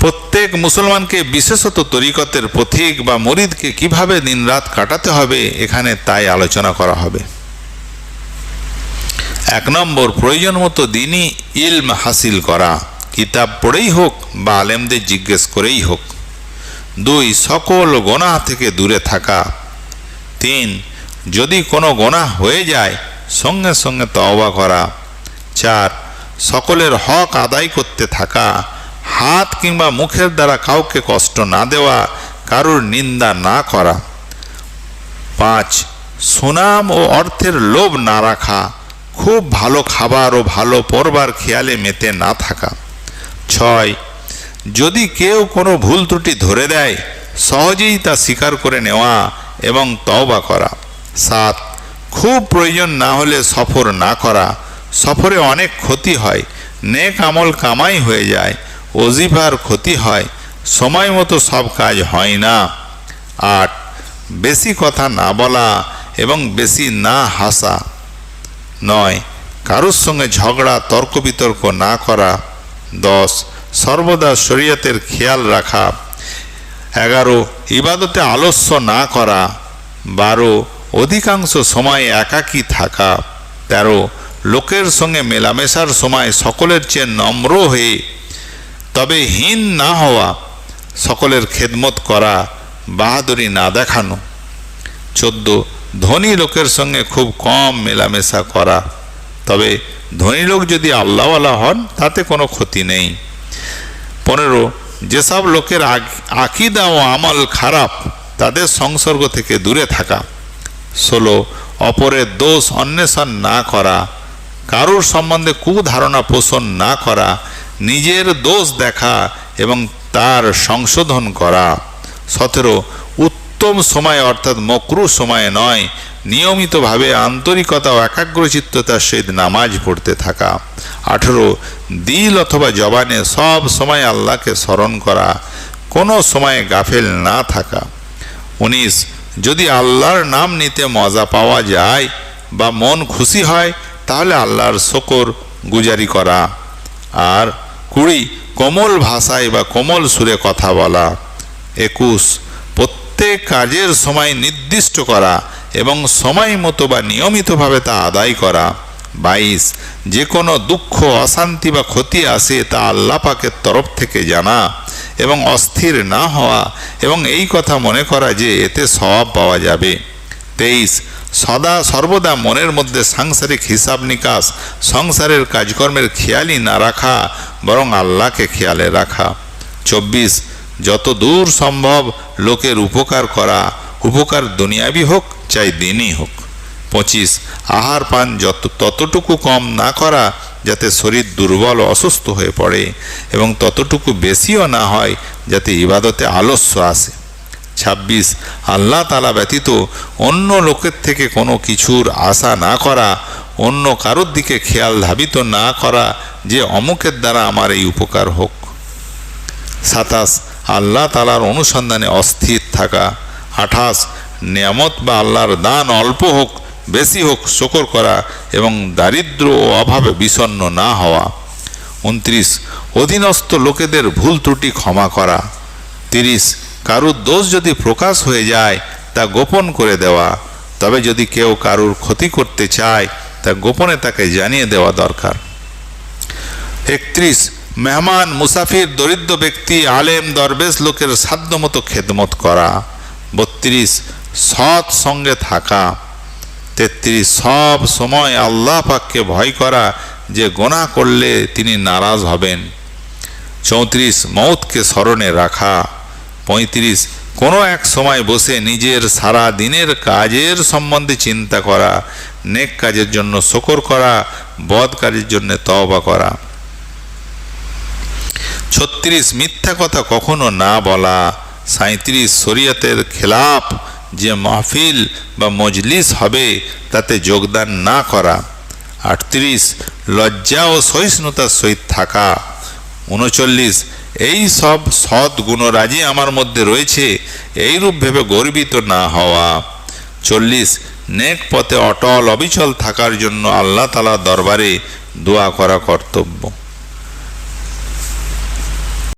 প্রত্যেক মুসলমানকে বিশেষত তরিকতের পথিক বা মরিদকে কীভাবে দিনরাত কাটাতে হবে, এখানে তাই আলোচনা করা হবে। এক নম্বর, প্রয়োজন মতো দিনই ইলম হাসিল করা। কিতাব পড়েই হোক বা আলেমদের জিজ্ঞেস করেই হোক। দুই, সকল গোনাহ থেকে দূরে থাকা। তিন, যদি কোনো গোনাহ হয়ে যায়, সঙ্গে সঙ্গে তওবা করা। চার, সকলের হক আদায় করতে থাকা। হাত কিংবা মুখের দ্বারা কাউকে কষ্ট না দেওয়া, কারুর নিন্দা না করা। পাঁচ, সুনাম ও অর্থের লোভ না রাখা, খুব ভালো খাবার ও ভালো পরবার খেয়ালে মেতে না থাকা। ছয়, যদি কেউ কোনো ভুল ত্রুটি ধরে দেয়, সহজেই তা স্বীকার করে নেওয়া এবং তওবা করা। সাত, খুব প্রয়োজন না হলে সফর না করা। সফরে অনেক ক্ষতি হয়, নেক আমল কামাই হয়ে যায় অজিফার ক্ষতি হয়, সময় মতো সব কাজ হয় না। আট, বেশি কথা না বলা এবং বেশি না হাসা। নয়, কারোর সঙ্গে ঝগড়া, তর্ক বিতর্ক না করা। দশ, সর্বদা শরীয়তের খেয়াল রাখা। এগারো, ইবাদতে আলস্য না করা। বারো, অধিকাংশ সময় একাকী থাকা। তেরো, লোকের সঙ্গে মেলামেশার সময় সকলের চেয়ে নম্র হয়ে তবে হীন না হওয়া, সকলের খেদমত করা, বাহাদুরি না দেখানো। চোদ্দ, ধনী লোকের সঙ্গে খুব কম মেলামেশা করা। তবে ধনী লোক যদি আল্লাহওয়ালা হন, তাতে কোনো ক্ষতি নেই। পনেরো, যেসব লোকের আক- আকিদা ও আমল খারাপ, তাদের সংসর্গ থেকে দূরে থাকা। ষোলো, অপরের দোষ অন্বেষণ না করা, কারোর সম্বন্ধে কুধারণা পোষণ না করা নিজের দোষ দেখা এবং তার সংশোধন করা। সতেরো, উত্তম সময় অর্থাৎ মকরু সময়ে নয়। নিয়মিতভাবে আন্তরিকতা ও একাগ্রচিত্ততার সহিত নামাজ পড়তে থাকা। আঠেরো, দিল অথবা জবানে সব সময় আল্লাহকে স্মরণ করা। কোনো সময়ে গাফেল না থাকা। উনিশ, যদি আল্লাহর নাম নিতে মজা পাওয়া যায় বা মন খুশি হয়, তাহলে আল্লাহর শকর গুজারি করা। আর কুড়ি, কোমল ভাষায় বা কোমল সুরে কথা বলা। একুশ, প্রত্যেক কাজের সময় নির্দিষ্ট করা এবং সময় মতো বা নিয়মিতভাবে তা আদায় করা। বাইশ যে কোনো দুঃখ, অশান্তি বা ক্ষতি আসে তা আল্লাহ পাকের তরফ থেকে জানা এবং অস্থির না হওয়া এবং এই কথা মনে করা যে এতে স্বভাব পাওয়া যাবে। তেইশ। সদা সর্বদা মনের মধ্যে সাংসারিক হিসাব নিকাশ, সংসারের কাজকর্মের খেয়ালই না রাখা, বরং আল্লাহকে খেয়ালে রাখা। চব্বিশ। যত দূর সম্ভব লোকের উপকার করা, উপকার দুনিয়াবি হোক চাই দিনই হোক। পঁচিশ। আহার পান যত, ততটুকু কম না করা, যাতে শরীর দুর্বল, অসুস্থ হয়ে পড়ে, এবং ততটুকু বেশিও না হয়, যাতে ইবাদতে আলস্য আসে। ছাব্বিশ। আল্লাহ তালা ব্যতীত অন্য লোকের থেকে কোনো কিছুর আশা না করা, অন্য কারোর দিকে খেয়াল ধাবিত না করা যে অমুকের দ্বারা আমার এই উপকার হোক। সাতাশ, আল্লাহ তালার অনুসন্ধানে অস্থির থাকা। আঠাশ, নিয়ামত বা আল্লাহর দান অল্প হোক, বেশি হোক, শকর করা এবং দারিদ্র ও অভাবে বিষণ্ণ না হওয়া। উনত্রিশ, অধীনস্থ লোকেদের ভুল ত্রুটি ক্ষমা করা। তিরিশ কারুর দোষ যদি প্রকাশ হয়ে যায়, তা গোপন করে দেওয়া। তবে যদি কেউ কারুর ক্ষতি করতে চায়, তা গোপনে তাকে জানিয়ে দেওয়া দরকার। একত্রিশ, মেহমান, মুসাফির, দরিদ্র ব্যক্তি, আলেম, দরবেশ লোকের সাধ্যমতো খেদমত করা। বত্রিশ, সৎ সঙ্গে থাকা। তেত্রিশ, সব সময় আল্লাহ পাককে ভয় করা যে গোনা করলে তিনি নারাজ হবেন। চৌত্রিশ মৌতকে স্মরণে রাখা। পঁয়ত্রিশ। কোনো এক সময় বসে নিজের সারা দিনের কাজের সম্বন্ধে চিন্তা করা, নেক কাজের জন্য শকর করা, বদ কাজের জন্য তওবা করা। ছত্রিশ, মিথ্যা কথা কখনো না বলা। সাঁত্রিশ শরীয়তের খেলাফ যে মাহফিল বা মজলিস হবে, তাতে যোগদান না করা। আটত্রিশ, লজ্জা ও সহিষ্ণুতার সহিত থাকা। উনচল্লিশ এই সব সৎ গুণরাজি আমার মধ্যে রয়েছে, এইরূপ ভেবে গর্বিত না হওয়া। চল্লিশ, নেক পথে অটল অবিচল থাকার জন্য আল্লাহ তালা দরবারে দোয়া করা কর্তব্য।